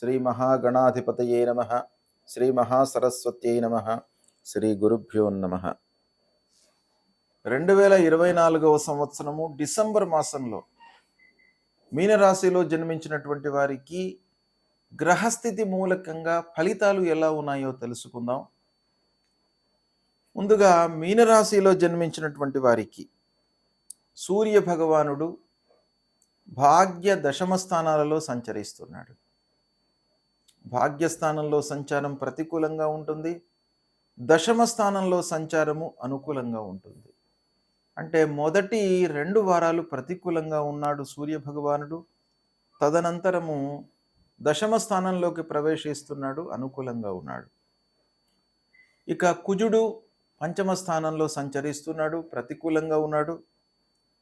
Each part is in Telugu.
శ్రీ మహాగణాధిపతయే నమ. శ్రీ మహాసరస్వత్యై నమ. శ్రీ గురుభ్యో నమ. రెండు వేల ఇరవై నాలుగవ సంవత్సరము డిసెంబర్ మాసంలో మీనరాశిలో జన్మించినటువంటి వారికి గ్రహస్థితి మూలకంగా ఫలితాలు ఎలా ఉన్నాయో తెలుసుకుందాం. ముందుగా మీనరాశిలో జన్మించినటువంటి వారికి సూర్య భగవానుడు భాగ్య దశమ స్థానాలలో సంచరిస్తున్నాడు. భాగ్యస్థానంలో సంచారం ప్రతికూలంగా ఉంటుంది. దశమ స్థానంలో సంచారము అనుకూలంగా ఉంటుంది. అంటే మొదటి రెండు వారాలు ప్రతికూలంగా ఉన్నాడు సూర్య భగవానుడు. తదనంతరము దశమ స్థానంలోకి ప్రవేశిస్తున్నాడు అనుకూలంగా ఉన్నాడు. ఇక కుజుడు పంచమ స్థానంలో సంచరిస్తున్నాడు ప్రతికూలంగా ఉన్నాడు.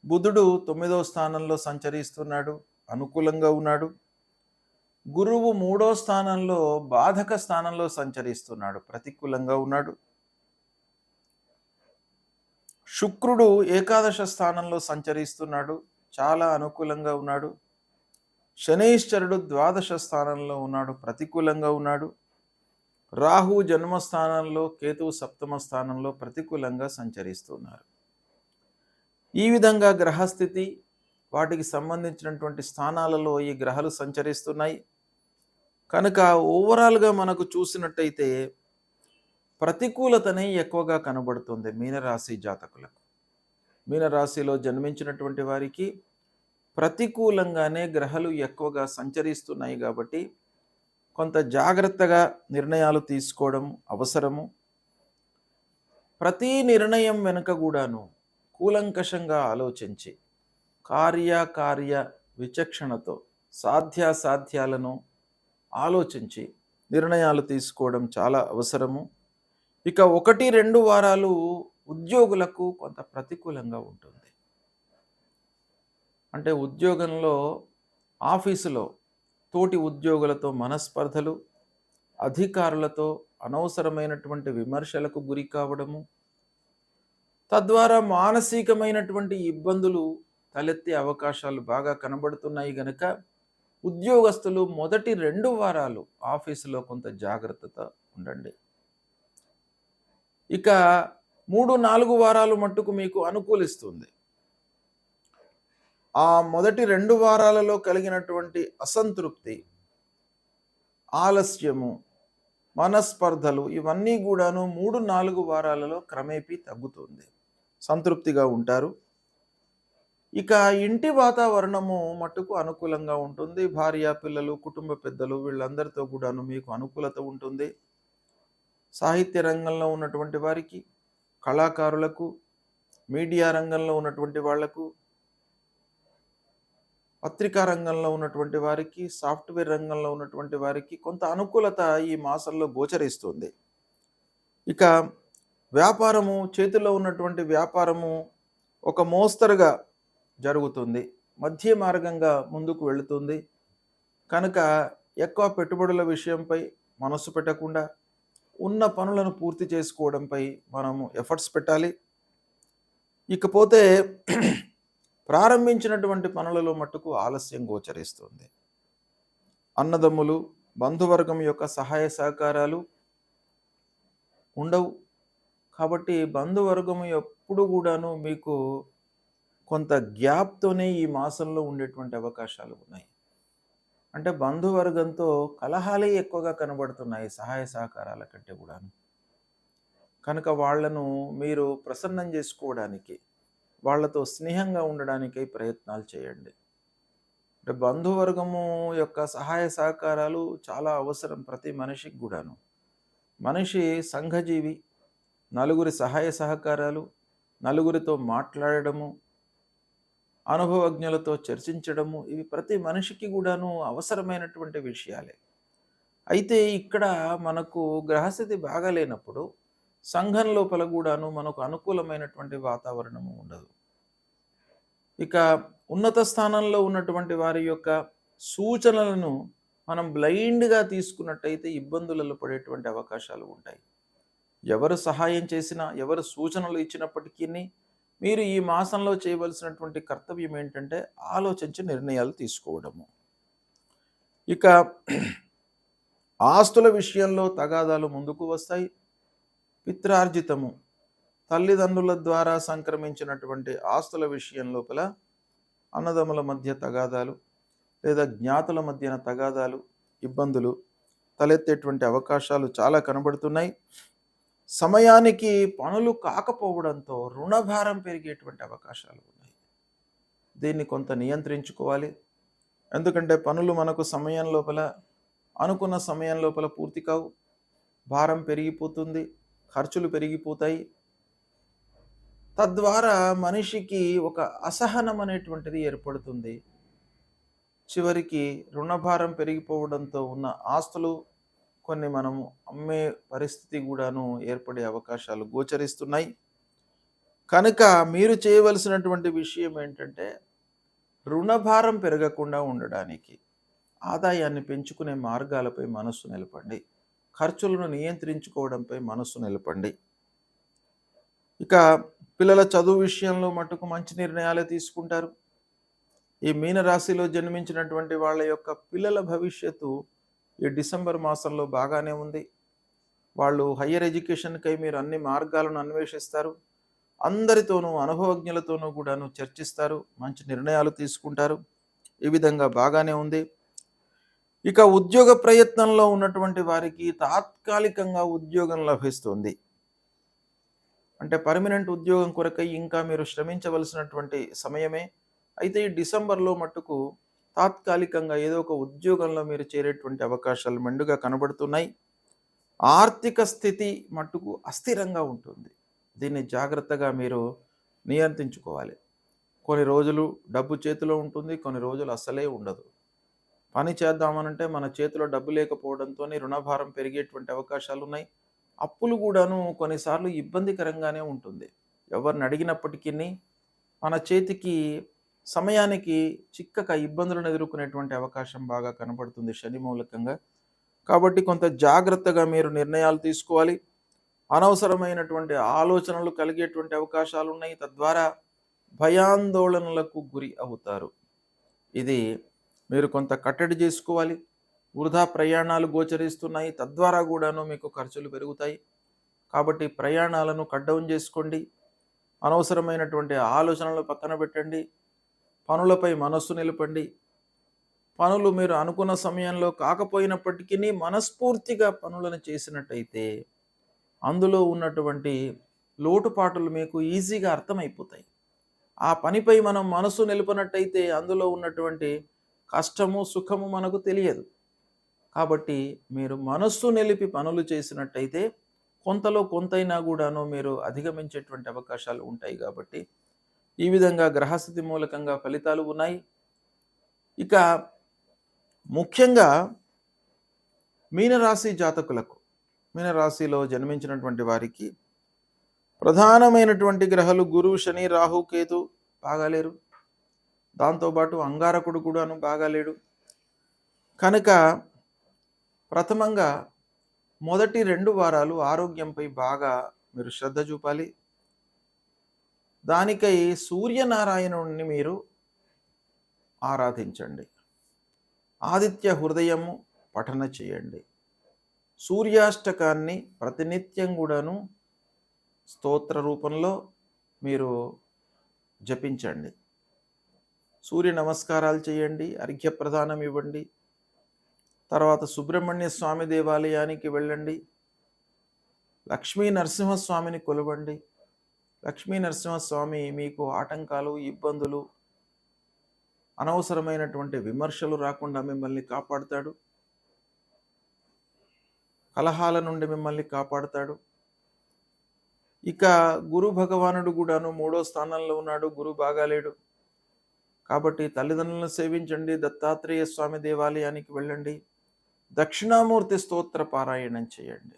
బుధుడు తొమ్మిదవ స్థానంలో సంచరిస్తున్నాడు అనుకూలంగా ఉన్నాడు. గురువు మూడో స్థానంలో బాధక స్థానంలో సంచరిస్తున్నాడు. ప్రతికూలంగా ఉన్నాడు. శుక్రుడు ఏకాదశ స్థానంలో సంచరిస్తున్నాడు. చాలా అనుకూలంగా ఉన్నాడు. శనైశ్చరుడు ద్వాదశ స్థానంలో ఉన్నాడు. ప్రతికూలంగా ఉన్నాడు. రాహు జన్మస్థానంలో కేతువు సప్తమ స్థానంలో ప్రతికూలంగా సంచరిస్తున్నారు. ఈ విధంగా గ్రహస్థితి వాటికి సంబంధించినటువంటి స్థానాలలో ఈ గ్రహాలు సంచరిస్తున్నాయి. కనుక ఓవరాల్గా మనకు చూసినట్టయితే ప్రతికూలతనే ఎక్కువగా కనబడుతుంది మీనరాశి జాతకులకు. మీనరాశిలో జన్మించినటువంటి వారికి ప్రతికూలంగానే గ్రహాలు ఎక్కువగా సంచరిస్తున్నాయి కాబట్టి కొంత జాగ్రత్తగా నిర్ణయాలు తీసుకోవడం అవసరము. ప్రతి నిర్ణయం వెనుక కూడాను కూలంకషంగా ఆలోచించి కార్యకార్య విచక్షణతో సాధ్యాసాధ్యాలను ఆలోచించి నిర్ణయాలు తీసుకోవడం చాలా అవసరము. ఇక ఒకటి రెండు వారాలు ఉద్యోగులకు కొంత ప్రతికూలంగా ఉంటుంది. అంటే ఉద్యోగంలో ఆఫీసులో తోటి ఉద్యోగులతో మనస్పర్ధలు అధికారులతో అనవసరమైనటువంటి విమర్శలకు గురి కావడము తద్వారా మానసికమైనటువంటి ఇబ్బందులు తలెత్తే అవకాశాలు బాగా కనబడుతున్నాయి గనక ఉద్యోగస్తులు మొదటి రెండు వారాలు ఆఫీసులో కొంత జాగ్రత్తతో ఉండండి. ఇక మూడు నాలుగు వారాలు మట్టుకు మీకు అనుకూలిస్తుంది. ఆ మొదటి రెండు వారాలలో కలిగినటువంటి అసంతృప్తి ఆలస్యము మనస్పర్ధలు ఇవన్నీ కూడాను మూడు నాలుగు వారాలలో క్రమేపీ తగ్గుతుంది. సంతృప్తిగా ఉంటారు. ఇక ఇంటి వాతావరణము మట్టుకు అనుకూలంగా ఉంటుంది. భార్య పిల్లలు కుటుంబ పెద్దలు వీళ్ళందరితో కూడాను మీకు అనుకూలత ఉంటుంది. సాహిత్య రంగంలో ఉన్నటువంటి వారికి కళాకారులకు మీడియా రంగంలో ఉన్నటువంటి వాళ్ళకు పత్రికా రంగంలో ఉన్నటువంటి వారికి సాఫ్ట్వేర్ రంగంలో ఉన్నటువంటి వారికి కొంత అనుకూలత ఈ మాసంలో గోచరిస్తుంది. ఇక వ్యాపారము చేతిలో ఉన్నటువంటి వ్యాపారము ఒక మోస్తరుగా జరుగుతుంది. మధ్య మార్గంగా ముందుకు వెళుతుంది. కనుక ఎక్కువ పెట్టుబడుల విషయంపై మనస్సు పెట్టకుండా ఉన్న పనులను పూర్తి చేసుకోవడంపై మనము ఎఫర్ట్స్ పెట్టాలి. ఇకపోతే ప్రారంభించినటువంటి పనులలో మట్టుకు ఆలస్యం గోచరిస్తుంది. అన్నదమ్ములు బంధువర్గం యొక్క సహాయ సహకారాలు ఉండవు. కాబట్టి బంధువర్గం ఎప్పుడు కూడాను మీకు కొంత గ్యాప్తోనే ఈ మాసంలో ఉండేటువంటి అవకాశాలు ఉన్నాయి. అంటే బంధువర్గంతో కలహాలే ఎక్కువగా కనబడుతున్నాయి సహాయ సహకారాల కంటే కూడాను. కనుక వాళ్ళను మీరు ప్రసన్నం చేసుకోవడానికి వాళ్ళతో స్నేహంగా ఉండడానికై ప్రయత్నాలు చేయండి. అంటే బంధువర్గము యొక్క సహాయ సహకారాలు చాలా అవసరం ప్రతి మనిషికి కూడాను. మనిషి సంఘజీవి నలుగురి సహాయ సహకారాలు నలుగురితో మాట్లాడడము అనుభవజ్ఞులతో చర్చించడము ఇవి ప్రతి మనిషికి కూడాను అవసరమైనటువంటి విషయాలే. అయితే ఇక్కడ మనకు గ్రహస్థితి బాగాలేనప్పుడు సంఘం లోపల కూడాను మనకు అనుకూలమైనటువంటి వాతావరణము ఉండదు. ఇక ఉన్నత స్థానంలో ఉన్నటువంటి వారి యొక్క సూచనలను మనం బ్లైండ్గా తీసుకున్నట్టయితే ఇబ్బందులలో పడేటువంటి అవకాశాలు ఉంటాయి. ఎవరు సహాయం చేసినా ఎవరు సూచనలు ఇచ్చినప్పటికీ మీరు ఈ మాసంలో చేయవలసినటువంటి కర్తవ్యం ఏంటంటే ఆలోచించి నిర్ణయాలు తీసుకోవడము. ఇక ఆస్తుల విషయంలో తగాదాలు ముందుకు వస్తాయి. పిత్రార్జితము తల్లిదండ్రుల ద్వారా సంక్రమించినటువంటి ఆస్తుల విషయం లోపల అన్నదమ్ముల మధ్య తగాదాలు లేదా జ్ఞాతుల మధ్యన తగాదాలు ఇబ్బందులు తలెత్తేటువంటి అవకాశాలు చాలా కనబడుతున్నాయి. సమయానికి పనులు కాకపోవడంతో రుణభారం పెరిగేటువంటి అవకాశాలు ఉన్నాయి. దీన్ని కొంత నియంత్రించుకోవాలి. ఎందుకంటే పనులు మనకు సమయం లోపల అనుకున్న సమయం లోపల పూర్తి కావు. భారం పెరిగిపోతుంది ఖర్చులు పెరిగిపోతాయి. తద్వారా మనిషికి ఒక అసహనం అనేటువంటిది ఏర్పడుతుంది. చివరికి రుణభారం పెరిగిపోవడంతో ఉన్న ఆస్తులు కొన్ని మనము అమ్మే పరిస్థితి కూడాను ఏర్పడే అవకాశాలు గోచరిస్తున్నాయి. కనుక మీరు చేయవలసినటువంటి విషయం ఏంటంటే రుణభారం పెరగకుండా ఉండడానికి ఆదాయాన్ని పెంచుకునే మార్గాలపై మనస్సు నిలపండి. ఖర్చులను నియంత్రించుకోవడంపై మనస్సు నిలపండి. ఇక పిల్లల చదువు విషయంలో మటుకు మంచి నిర్ణయాలే తీసుకుంటారు. ఈ మీనరాశిలో జన్మించినటువంటి వాళ్ళ యొక్క పిల్లల భవిష్యత్తు ఈ డిసెంబర్ మాసంలో బాగానే ఉంది. వాళ్ళు హయ్యర్ ఎడ్యుకేషన్కై మీరు అన్ని మార్గాలను అన్వేషిస్తారు. అందరితోనూ అనుభవజ్ఞులతోనూ కూడాను చర్చిస్తారు. మంచి నిర్ణయాలు తీసుకుంటారు. ఈ విధంగా బాగానే ఉంది. ఇక ఉద్యోగ ప్రయత్నంలో ఉన్నటువంటి వారికి తాత్కాలికంగా ఉద్యోగం లభిస్తుంది. అంటే పర్మనెంట్ ఉద్యోగం కొరకై ఇంకా మీరు శ్రమించవలసినటువంటి సమయమే. అయితే ఈ డిసెంబర్లో మట్టుకు తాత్కాలికంగా ఏదో ఒక ఉద్యోగంలో మీరు చేరేటువంటి అవకాశాలు మెండుగా కనబడుతున్నాయి. ఆర్థిక స్థితి మట్టుకు అస్థిరంగా ఉంటుంది. దీన్ని జాగ్రత్తగా మీరు నియంత్రించుకోవాలి. కొన్ని రోజులు డబ్బు చేతిలో ఉంటుంది కొన్ని రోజులు అసలే ఉండదు. పని చేద్దామనంటే మన చేతిలో డబ్బు లేకపోవడంతో రుణభారం పెరిగేటువంటి అవకాశాలు ఉన్నాయి. అప్పులు కూడాను కొన్నిసార్లు ఇబ్బందికరంగానే ఉంటుంది. ఎవరిని అడిగినప్పటికీ మన చేతికి సమయానికి చిక్కక ఇబ్బందులను ఎదుర్కొనేటువంటి అవకాశం బాగా కనబడుతుంది శని మూలకంగా. కాబట్టి కొంత జాగ్రత్తగా మీరు నిర్ణయాలు తీసుకోవాలి. అనవసరమైనటువంటి ఆలోచనలు కలిగేటువంటి అవకాశాలు ఉన్నాయి. తద్వారా భయాందోళనలకు గురి అవుతారు. ఇది మీరు కొంత కట్టడి చేసుకోవాలి. వృధా ప్రయాణాలు గోచరిస్తున్నాయి. తద్వారా కూడాను మీకు ఖర్చులు పెరుగుతాయి. కాబట్టి ప్రయాణాలను కట్ డౌన్ చేసుకోండి. అనవసరమైనటువంటి ఆలోచనలు పక్కన పెట్టండి. పనులపై మనస్సు నిలపండి. పనులు మీరు అనుకున్న సమయంలో కాకపోయినప్పటికీ మనస్ఫూర్తిగా పనులను చేసినట్టయితే అందులో ఉన్నటువంటి లోటుపాటులు మీకు ఈజీగా అర్థమైపోతాయి. ఆ పనిపై మనం మనసు నిలిపినట్టయితే అందులో ఉన్నటువంటి కష్టము సుఖము మనకు తెలియదు. కాబట్టి మీరు మనస్సు నిలిపి పనులు చేసినట్టయితే కొంతలో కొంతైనా కూడాను మీరు అధిగమించేటువంటి అవకాశాలు ఉంటాయి కాబట్టి ఈ విధంగా గ్రహస్థితి మూలకంగా ఫలితాలు ఉన్నాయి. ఇక ముఖ్యంగా మీనరాశి జాతకులకు మీనరాశిలో జన్మించినటువంటి వారికి ప్రధానమైనటువంటి గ్రహాలు గురు శని రాహు కేతు బాగాలేరు దాంతోపాటు అంగారకుడు కూడాను బాగాలేడు కనుక ప్రథమంగా మొదటి రెండు వారాలు ఆరోగ్యంపై బాగా మీరు శ్రద్ధ చూపాలి. దానికై సూర్యనారాయణుడిని మీరు ఆరాధించండి. ఆదిత్య హృదయము పఠన చేయండి. సూర్యాష్టకాన్ని ప్రతినిత్యం కూడాను స్తోత్ర రూపంలో మీరు జపించండి. సూర్య నమస్కారాలు చేయండి అర్ఘ్య ప్రదానం ఇవ్వండి. తర్వాత సుబ్రహ్మణ్య స్వామి దేవాలయానికి వెళ్ళండి. లక్ష్మీ నరసింహస్వామిని కొలవండి. లక్ష్మీ నరసింహస్వామి మీకు ఆటంకాలు ఇబ్బందులు అనవసరమైనటువంటి విమర్శలు రాకుండా మిమ్మల్ని కాపాడుతాడు. కలహాల నుండి మిమ్మల్ని కాపాడుతాడు. ఇక గురు భగవానుడు కూడాను మూడో స్థానంలో ఉన్నాడు గురు బాగాలేడు. కాబట్టి తల్లిదండ్రులను సేవించండి దత్తాత్రేయ స్వామి దేవాలయానికి వెళ్ళండి దక్షిణామూర్తి స్తోత్ర పారాయణం చేయండి.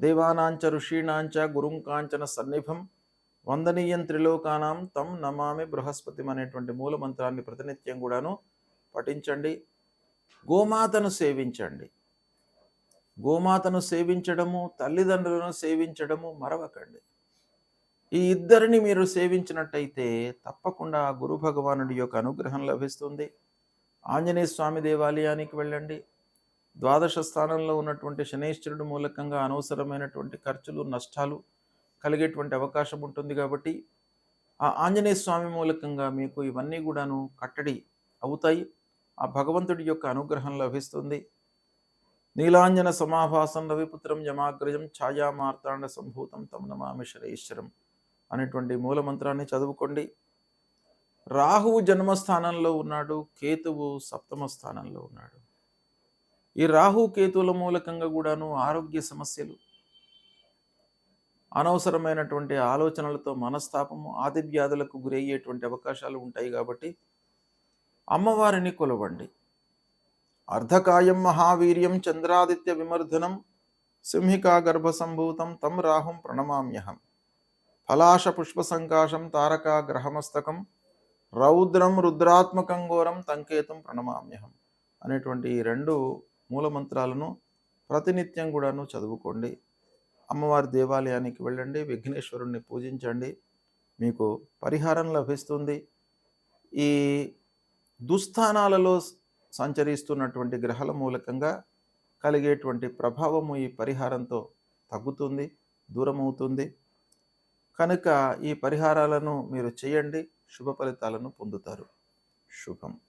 దేవానాంచ ఋషీణాంచ గురుంకాంచన సన్నిభం వందనీయం త్రిలోకానాం తం నమామి బృహస్పతి అనేటువంటి మూల మంత్రాన్ని ప్రతినిత్యం కూడాను పఠించండి. గోమాతను సేవించండి. గోమాతను సేవించడము తల్లిదండ్రులను సేవించడము మరవకండి. ఈ ఇద్దరిని మీరు సేవించినట్టయితే తప్పకుండా గురు భగవానుడి యొక్క అనుగ్రహం లభిస్తుంది. ఆంజనేయ స్వామి దేవాలయానికి వెళ్ళండి. ద్వాదశ స్థానంలో ఉన్నటువంటి శనేశ్వరుడు మూలకంగా అనవసరమైనటువంటి ఖర్చులు నష్టాలు కలిగేటువంటి అవకాశం ఉంటుంది కాబట్టి ఆ ఆంజనేయ స్వామి మూలకంగా మీకు ఇవన్నీ కూడాను కట్టడి అవుతాయి. ఆ భగవంతుడి యొక్క అనుగ్రహం లభిస్తుంది. నీలాంజన సమాభాసం రవిపుత్రం యమాగ్రజం ఛాయా మార్తాండ సంభూతం తమ నమామి శరేశ్వరం అనేటువంటి మూల మంత్రాన్ని చదువుకోండి. రాహువు జన్మస్థానంలో ఉన్నాడు కేతువు సప్తమ స్థానంలో ఉన్నాడు. ఈ రాహు కేతువుల మూలకంగా కూడాను ఆరోగ్య సమస్యలు అనవసరమైనటువంటి ఆలోచనలతో మనస్తాపము ఆది వ్యాధులకు గురయ్యేటువంటి అవకాశాలు ఉంటాయి కాబట్టి అమ్మవారిని కొలవండి. అర్ధకాయం మహావీర్యం చంద్రాదిత్య విమర్ధనం సింహికా గర్భసంభూతం తం రాహుం ప్రణమామ్యహం. ఫలాశ పుష్పసంకాశం తారకా గ్రహమస్తకం రౌద్రం రుద్రాత్మకం ఘోరం తంకేతం ప్రణమామ్యహం అనేటువంటి ఈ రెండు మూలమంత్రాలను ప్రతినిత్యం కూడాను చదువుకోండి. అమ్మవారి దేవాలయానికి వెళ్ళండి విఘ్నేశ్వరుణ్ణి పూజించండి. మీకు పరిహారం లభిస్తుంది. ఈ దుస్థానాలలో సంచరిస్తున్నటువంటి గ్రహాల మూలకంగా కలిగేటువంటి ప్రభావము ఈ పరిహారంతో తగ్గుతుంది దూరమవుతుంది. కనుక ఈ పరిహారాలను మీరు చేయండి శుభ ఫలితాలను పొందుతారు. శుభం.